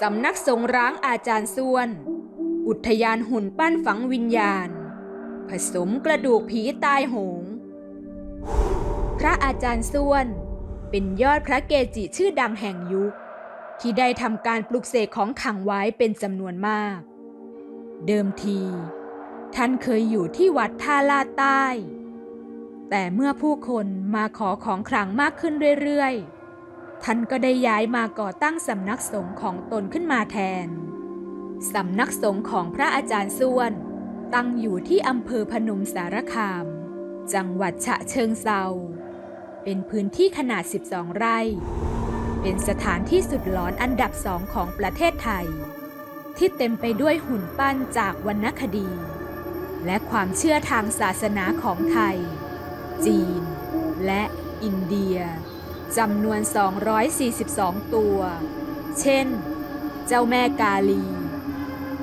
สำนักสงฆ์ร้างอาจารย์ส้วน อุทยานหุ่นปั้นฝังวิญญาณ ผสมกระดูกผีตายโหง พระอาจารย์ส้วน เป็นยอดพระเกจิชื่อดังแห่งยุค ที่ได้ทำการปลุกเสกของขังไว้เป็นจำนวนมาก เดิมที ท่านเคยอยู่ที่วัดท่าลาใต้ แต่เมื่อผู้คนมาขอของขลังมากขึ้นเรื่อยๆ ท่านก็ได้ย้ายมาก่อตั้งสำนักสงฆ์ของตนขึ้นมาแทน สำนักสงฆ์ของพระอาจารย์ส้วน ตั้งอยู่ที่อำเภอพนมสารคาม จังหวัดฉะเชิงเซา เป็นพื้นที่ขนาด 12 ไร่ เป็นสถานที่สุดหลอนอันดับสองของประเทศไทย ที่เต็มไปด้วยหุ่นปั้นจากวรรณคดี และความเชื่อทางศาสนาของไทย จีน และอินเดีย จำนวน 242 ตัว เช่น เจ้าแม่กาลี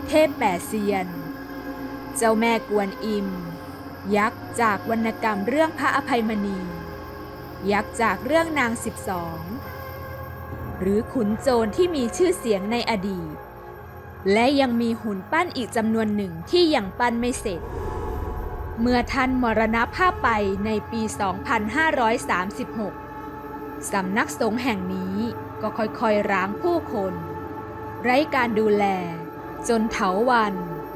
เทพแปดเซียน เจ้าแม่กวนอิม ยักษ์จากวรรณกรรมเรื่องพระอภัยมณี ยักษ์จากเรื่องนางสิบสองหรือขุนโจรที่มีชื่อเสียงในอดีต และยังมีหุ่นปั้นอีกจำนวนหนึ่งที่ยังปั้นไม่เสร็จ เมื่อท่านมรณภาพไปในปี 2536 สำนักสงฆ์แห่งนี้ก็ค่อยๆร้างผู้คน ไร้การดูแล จนเถาวัน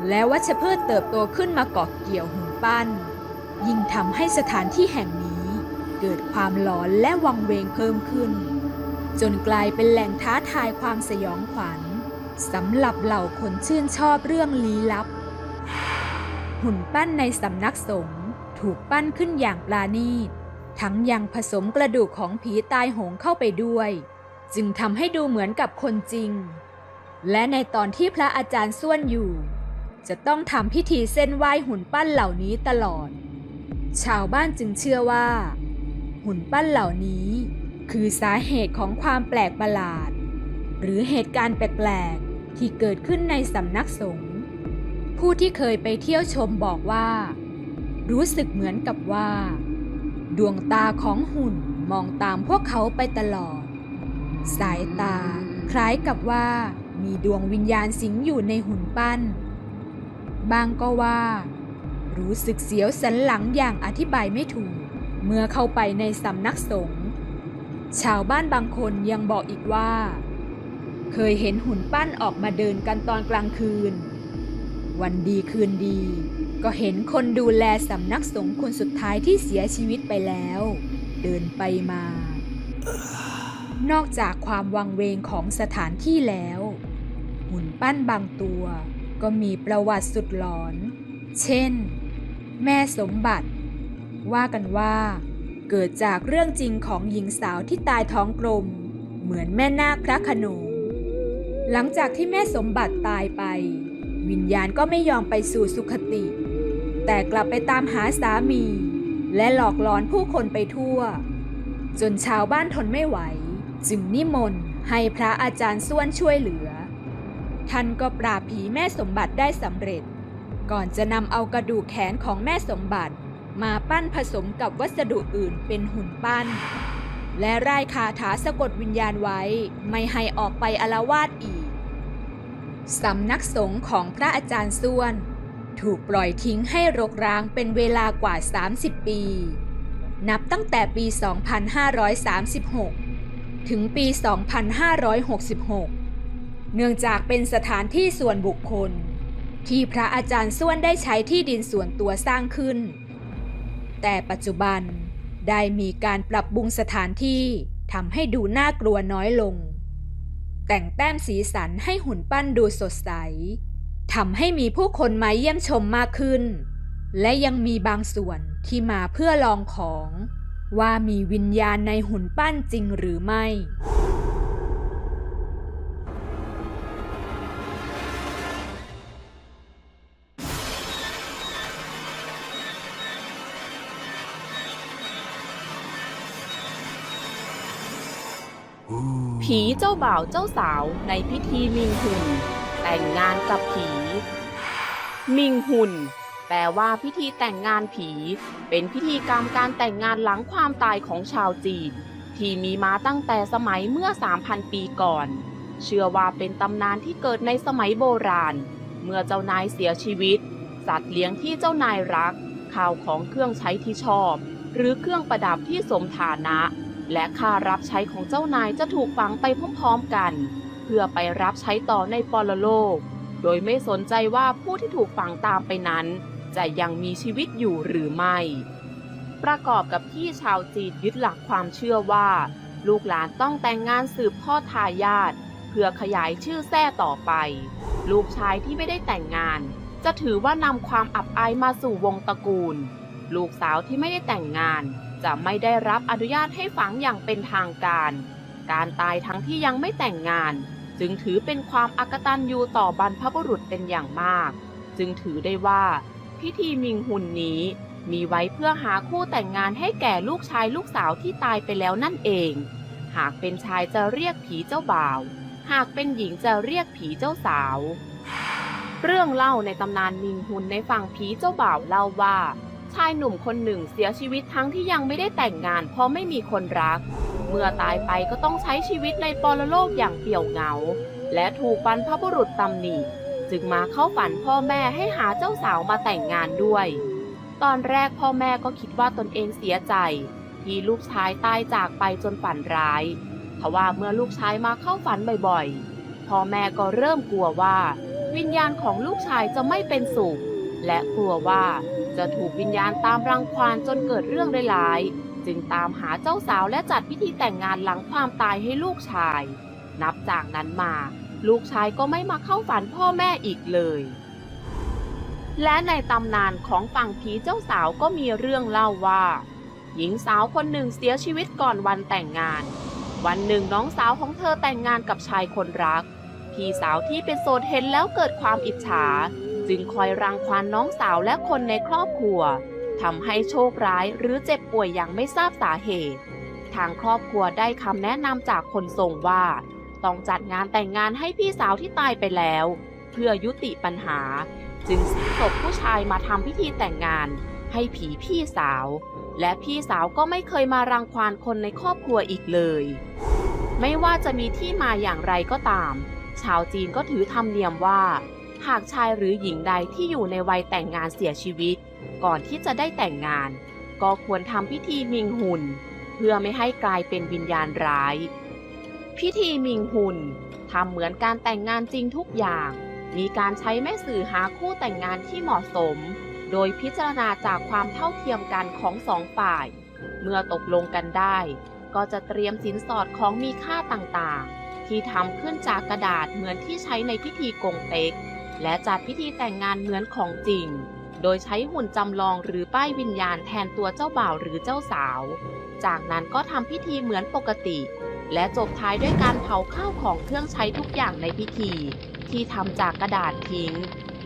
และวัชพืชเติบโตขึ้นมาเกาะเกี่ยวหุ่นปั้น ยิ่งทำให้สถานที่แห่งนี้เกิดความหลอนและวังเวงเพิ่มขึ้น จนกลายเป็นแหล่งท้าทายความสยองขวัญสำหรับเหล่าคนชื่นชอบเรื่องลี้ลับ หุ่นปั้นในสำนักสงฆ์ถูกปั้นขึ้นอย่างปราณีต ทั้งยังผสมกระดูกของผีตายโหงเข้าไปด้วย จึงทำให้ดูเหมือนกับคนจริง และในตอนที่พระอาจารย์ส้วนอยู่ จะต้องทำพิธีเส้นไหว้หุ่นปั้นเหล่านี้ตลอด ชาวบ้านจึงเชื่อว่า หุ่นปั้นเหล่านี้ คือสาเหตุของความแปลกประหลาด หรือเหตุการณ์แปลกๆที่เกิดขึ้นในสำนักสงฆ์ผู้ที่เคยไปเที่ยวชมบอกว่า รู้สึกเหมือนกับว่า ดวงตาของหุ่นมองตามพวกเขาไปตลอด สายตาคล้ายกับว่ามีดวงวิญญาณสิงอยู่ในหุ่นปั้น บางก็ว่า รู้สึกเสียวสันหลังอย่างอธิบายไม่ถูก เมื่อเข้าไปในสำนักสงฆ์ชาวบ้านบางคนยังบอกอีกว่า เคยเห็นหุ่นปั้นออกมาเดินกันตอนกลางคืน วันดีคืนดี ก็เห็นคนดูแลสำนักสงฆ์คนสุดท้ายที่เสียชีวิตไปแล้ว เดินไปมา นอกจากความวังเวงของสถานที่แล้ว หุ่นปั้นบางตัวก็มีประวัติสุดหลอน เช่น แม่สมบัติ ว่ากันว่าเกิดจากเรื่องจริงของหญิงสาวที่ตายท้องกลม เหมือนแม่นาคพระขนงหลังจากที่แม่สมบัติตายไป วิญญาณก็ไม่ยอมไปสู่สุคติ แต่กลับไปตามหาสามี และหลอกหลอนผู้คนไปทั่ว จนชาวบ้านทนไม่ไหว จึงนิมนต์ให้พระอาจารย์ส้วนช่วยเหลือ ท่านก็ปราบผีแม่สมบัติได้สำเร็จ ก่อนจะนำเอากระดูกแขนของแม่สมบัติ มาปั้นผสมกับวัสดุอื่นเป็นหุ่นปั้น และร่ายคาถาสะกดวิญญาณไว้ไม่ให้ออกไปอาละวาดอีกสำนักสงฆ์ของพระอาจารย์ส้วน ถูกปล่อยทิ้งให้รกร้างเป็นเวลากว่า 30 ปี นับตั้งแต่ปี 2536 ถึงปี 2566 เนื่องจากเป็นสถานที่ส่วนบุคคล ที่พระอาจารย์ส้วนได้ใช้ที่ดินส่วนตัวสร้างขึ้น แต่ปัจจุบันได้มีการปรับปรุงสถานที่ทำให้ดูน่ากลัวน้อยลง แต่งแต้มสีสันให้หุ่นปั้นดูสดใส ทำให้มีผู้คนมาเยี่ยมชมมากขึ้น และยังมีบางส่วนที่มาเพื่อลองของ ว่ามีวิญญาณในหุ่นปั้นจริงหรือไม่ ผีเจ้าบ่าวเจ้าสาวในพิธีมิงหุ่น แต่งงานกับผี มิงหุน แปลว่าพิธีแต่งงานผี เป็นพิธีกรรมการแต่งงานหลังความตายของชาวจีน ที่มีมาตั้งแต่สมัยเมื่อ 3,000 ปีก่อน เชื่อว่าเป็นตำนานที่เกิดในสมัยโบราณ เมื่อเจ้านายเสียชีวิต สัตว์เลี้ยงที่เจ้านายรัก ข้าวของเครื่องใช้ที่ชอบ หรือเครื่องประดับที่สมฐานะ และค่ารับใช้ของเจ้านายจะถูกฝังไปพร้อมๆกัน พื่อไปรับใช้ต่อในปรโลก โดยไม่สนใจว่าผู้ที่ถูกฝังตามไปนั้น จะยังมีชีวิตอยู่หรือไม่ ประกอบกับที่ชาวจีนยึดหลักความเชื่อว่า ลูกหลานต้องแต่งงานสืบทอดทายาทเพื่อขยายชื่อแท้ต่อไป ลูกชายที่ไม่ได้แต่งงาน จะถือว่านำความอับอายมาสู่วงตระกูล ลูกสาวที่ไม่ได้แต่งงาน จะไม่ได้รับอนุญาตให้ฝังอย่างเป็นทางการ การตายทั้งที่ยังไม่แต่งงาน จึงถือเป็นความอักตันยูต่อบรรพบุรุษเป็นอย่างมาก จึงถือได้ว่า พิธีมิงหุนนี้มีไว้เพื่อหาคู่แต่งงานให้แก่ลูกชายลูกสาวที่ตายไปแล้วนั่นเอง หากเป็นชายจะเรียกผีเจ้าบ่าว หากเป็นหญิงจะเรียกผีเจ้าสาว เรื่องเล่าในตำนานมิงหุนในฝั่งผีเจ้าบ่าวเล่าว่า ชายหนุ่มคนหนึ่งเสียชีวิตทั้งที่ยังไม่ได้แต่งงานเพราะไม่มีคนรัก เมื่อตายไปก็ต้องใช้ชีวิตในปรโลกอย่างเปี่ยวเหงา และถูกบรรพบุรุษตำหนิจึงมาเข้าฝันพ่อแม่ให้หาเจ้าสาวมาแต่งงานด้วย ตอนแรกพ่อแม่ก็คิดว่าตนเองเสียใจ ที่ลูกชายตายจากไปจนฝันร้ายทว่าเมื่อลูกชายมาเข้าฝันบ่อยๆ พ่อแม่ก็เริ่มกลัวว่า วิญญาณของลูกชายจะไม่เป็นสุข และกลัวว่า จะถูกวิญญาณตามรังควานจนเกิดเรื่องร้ายๆจึงตามหาเจ้าสาวและจัดพิธีแต่งงานหลังความตายให้ลูกชาย นับจากนั้นมา ลูกชายก็ไม่มาเข้าฝันพ่อแม่อีกเลย และในตำนานของฝั่งผีเจ้าสาวก็มีเรื่องเล่าว่า หญิงสาวคนหนึ่งเสียชีวิตก่อนวันแต่งงาน วันหนึ่งน้องสาวของเธอแต่งงานกับชายคนรัก พี่สาวที่เป็นโสดเห็นแล้วเกิดความอิจฉา จึงคอยรังควานน้องสาวและคนในครอบครัวทำให้โชคร้ายหรือเจ็บป่วยอย่างไม่ทราบสาเหตุ ทางครอบครัวได้คำแนะนำจากคนส่งว่า ต้องจัดงานแต่งงานให้พี่สาวที่ตายไปแล้ว เพื่อยุติปัญหา จึงซื้อศพผู้ชายมาทำพิธีแต่งงาน ให้ผีพี่สาว และพี่สาวก็ไม่เคยมารังควานคนในครอบครัวอีกเลย ไม่ว่าจะมีที่มาอย่างไรก็ตาม ชาวจีนก็ถือธรรมเนียมว่า หากชายหรือหญิงใดที่อยู่ในวัยแต่งงานเสียชีวิต ก่อนที่จะได้แต่งงาน ก็ควรทำพิธีมิงหุนเพื่อไม่ให้กลายเป็นวิญญาณร้าย พิธีมิงหุนทำเหมือนการแต่งงานจริงทุกอย่าง มีการใช้แม่สื่อหาคู่แต่งงานที่เหมาะสม โดยพิจารณาจากความเท่าเทียมกันของสองฝ่าย เมื่อตกลงกันได้ ก็จะเตรียมสินสอดของมีค่าต่างๆ ที่ทำขึ้นจากกระดาษเหมือนที่ใช้ในพิธีกงเต็ก และจัดพิธีแต่งงานเหมือนของจริง โดยใช้หุ่นจำลองหรือป้ายวิญญาณแทนตัวเจ้าบ่าวหรือเจ้าสาว จากนั้นก็ทำพิธีเหมือนปกติ และจบท้ายด้วยการเผาข้าวของเครื่องใช้ทุกอย่างในพิธี ที่ทำจากกระดาษทิ้ง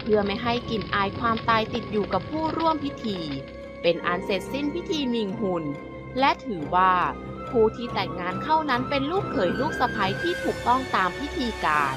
เพื่อไม่ให้กลิ่นอายความตายติดอยู่กับผู้ร่วมพิธี เป็นอันเสร็จสิ้นพิธีมิงหุนและถือว่าผู้ที่แต่งงานเข้านั้นเป็นลูกเขยลูกสะใภ้ที่ถูกต้องตามพิธีการ